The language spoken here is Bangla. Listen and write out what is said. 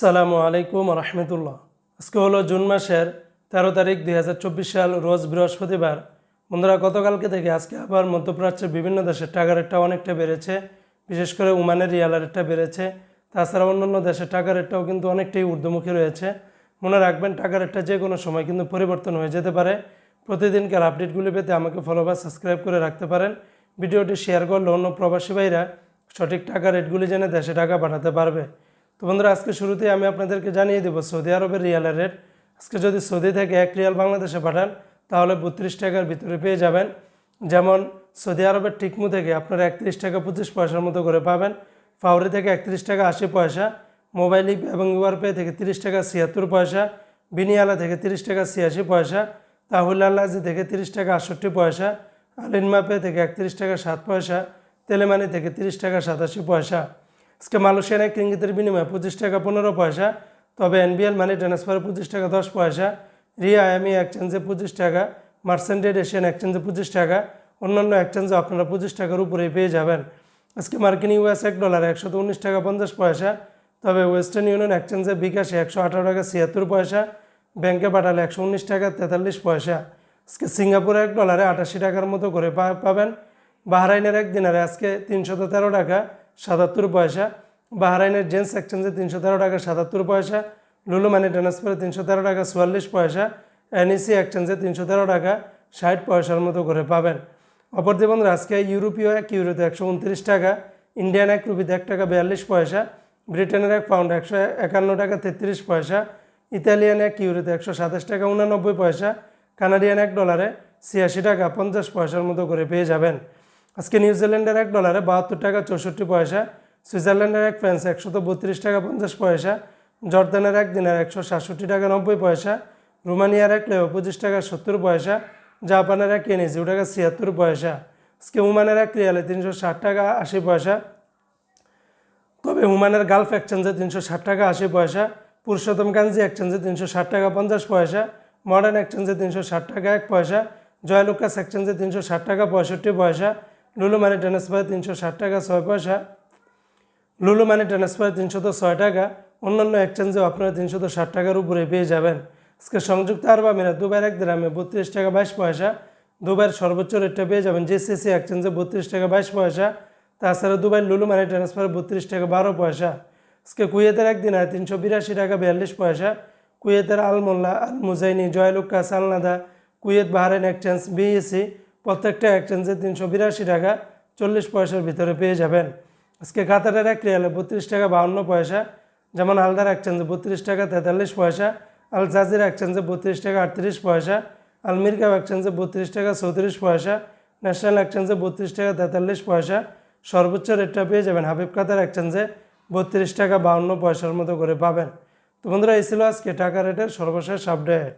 সালামু আলাইকুম রহমতুল্লাহ। আজকে হলো জুন মাসের তেরো তারিখ দুই হাজার চব্বিশ সাল, রোজ বৃহস্পতিবার। বন্ধুরা, গতকালকে থেকে আজকে আবার মধ্যপ্রাচ্যের বিভিন্ন দেশের টাকা রেটটা অনেকটা বেড়েছে, বিশেষ করে ওমানের রিয়াল রেটটা বেড়েছে। তাছাড়া অন্যান্য দেশের টাকা রেটটাও কিন্তু অনেকটাই ঊর্ধ্বমুখী রয়েছে। মনে রাখবেন টাকা রেটটা যে কোনো সময় কিন্তু পরিবর্তন হয়ে যেতে পারে। প্রতিদিনকার আপডেটগুলি পেতে আমাকে ফলো বা সাবস্ক্রাইব করে রাখতে পারেন। ভিডিওটি শেয়ার করলে অন্য প্রবাসী ভাইরা সঠিক টাকা রেটগুলি জেনে দেশে টাকা পাঠাতে পারবে। তো বন্ধুরা, আজকে শুরুতেই আমি আপনাদেরকে জানিয়ে দেবো, সৌদি আরবের রিয়ালের রেট। আজকে যদি সৌদি থেকে এক রিয়াল বাংলাদেশে পাঠান, তাহলে বত্রিশ টাকার ভিতরে পেয়ে যাবেন। যেমন সৌদি আরবের টিকমু থেকে আপনারা একত্রিশ টাকা পঁচিশ পয়সার মতো করে পাবেন। ফাউরি থেকে একত্রিশ টাকা আশি পয়সা। মোবাইল এবং ইউআর পে থেকে তিরিশ টাকা ছিয়াত্তর পয়সা। বিনিয়ালা থেকে তিরিশ টাকা ছিয়াশি পয়সা। তাহুল আল্লাজি থেকে তিরিশ টাকা আটষট্টি পয়সা। আলিনমা পে থেকে একত্রিশ টাকা সাত পয়সা। তেলেমানি থেকে তিরিশ টাকা সাতাশি পয়সা। আজকে মালয়েশিয়ান এক রিঙ্গিতের বিনিময়ে পঁচিশ টাকা পনেরো পয়সা, তবে এনবিএল মানি ট্রান্সফারে পঁচিশ টাকা দশ পয়সা, রিয়া আইএমই এক্সচেঞ্জে পঁচিশ টাকা মার্সেন্টেড এশিয়ান এক্সচেঞ্জে পঁচিশ টাকা, অন্যান্য এক্সচেঞ্জে আপনারা পঁচিশ টাকার উপরেই পেয়ে যাবেন। আজকে মার্কিন ইউএস এক ডলার একশো উনিশ টাকা পঞ্চাশ পয়সা, তবে ওয়েস্টার্ন ইউনিয়ন এক্সচেঞ্জে বিকাশে একশো আঠারো টাকা ছিয়াত্তর পয়সা ব্যাংকে পাঠালে একশো উনিশ টাকা তেতাল্লিশ পয়সা। আজকে সিঙ্গাপুরে এক ডলারে আটাশি টাকার মতো করে পাবেন। বাহরাইনের এক দিনারে আজকে তিনশত তেরো টাকা সাতাত্তর পয়সা, বাহরাইনের জেন্টস এক্সচেঞ্জে তিনশো তেরো টাকা সাতাত্তর পয়সা, লুলু মানি ট্রান্সফারে তিনশো তেরো টাকা চুয়াল্লিশ পয়সা, এনইসি এক্সচেঞ্জে তিনশো তেরো টাকা ষাট পয়সার মতো করে পাবেন। অপরদি বন্ধুরা, আজকে ইউরোপীয় এক, ইউরোতে একশো উনত্রিশ টাকা, ইন্ডিয়ান এক রুপিতে এক টাকা বিয়াল্লিশ পয়সা, ব্রিটেনের এক পাউন্ড একশো একান্ন টাকা তেত্রিশ পয়সা, ইতালিয়ান এক ইউরোতে একশো সাতাশ টাকা উনানব্বই পয়সা, কানাডিয়ান এক ডলারে ছিয়াশি টাকা পঞ্চাশ পয়সার মতো করে পেয়ে যাবেন। আজকে নিউজিল্যান্ডের এক ডলারে বাহাত্তর টাকা চৌষট্টি পয়সা, সুইজারল্যান্ডের এক ফ্রান্স একশত বত্রিশ টাকা পঞ্চাশ পয়সা, জর্দানের এক দিনের একশো সাতষট্টি টাকা নব্বই পয়সা, রোমানিয়ার এক লেও পঁচিশ টাকা সত্তর পয়সা, জাপানের এক কেনি জিরো টাকা ছিয়াত্তর পয়সা। আজকে উমানের এক রিয়ালে তিনশো ষাট টাকা আশি পয়সা। তবে হুমানের গালফ এক্সচেঞ্জে তিনশো ষাট টাকা আশি পয়সা, পুরুষোত্তম কাঞ্জি এক্সচেঞ্জে তিনশো ষাট টাকা পঞ্চাশ পয়সা, মডার্ন এক্সচেঞ্জে তিনশো ষাট টাকা এক পয়সা জয়লুকাস এক্সচেঞ্জে তিনশো ষাট টাকা পঁয়ষট্টি পয়সা লুলু মানি ট্রান্সফারে তিনশো ষাট টাকা, ছয় পয়সা। লুলু মানি ট্রান্সফারে তিনশত ছয় টাকা। অন্যান্য এক্সচেঞ্জেও আপনারা তিনশত ষাট টাকার উপরে পেয়ে যাবেন। আজকে সংযুক্ত আরব আমিরাত দুবার এক গ্রামে বত্রিশ টাকা বাইশ পয়সা। দুবার সর্বোচ্চ রেটটা পেয়ে যাবেন জিসিসি এক্সচেঞ্জে বত্রিশ টাকা বাইশ পয়সা। তাছাড়া দুবাই লুলু মানি ট্রান্সফার বত্রিশ টাকা বারো পয়সা। আজকে কুয়েতের একদিন হয় তিনশো বিরাশি টাকা বিয়াল্লিশ পয়সা। কুয়েতের আলমোল্লা আল মুজাইনি, জয়লুক্কা, সালনাদা, কুয়েত, বাহারাইন, এক্সচেঞ্জ, বিএসি প্রত্যেকটা এক্সচেঞ্জে তিনশো বিরাশি টাকা চল্লিশ পয়সার ভিতরে পেয়ে যাবেন। আজকে কাতারের এক রিয়ালে বত্রিশ টাকা বাউন্ন পয়সা, যেমন হালদার এক্সচেঞ্জে বত্রিশ টাকা তেতাল্লিশ পয়সা, আল জাজির এক্সচেঞ্জে বত্রিশ টাকা আটত্রিশ পয়সা, আল মিরকাব এক্সচেঞ্জে বত্রিশ টাকা চৌত্রিশ পয়সা ন্যাশনাল এক্সচেঞ্জে বত্রিশ টাকা তেতাল্লিশ পয়সা। সর্বোচ্চ রেটটা পেয়ে যাবেন হাবিব কাতার এক্সচেঞ্জে বত্রিশ টাকা বাউন্ন পয়সার মতো করে পাবেন। তো বন্ধুরা, এই ছিল আজকে টাকা রেটের সর্বশেষ আপডেট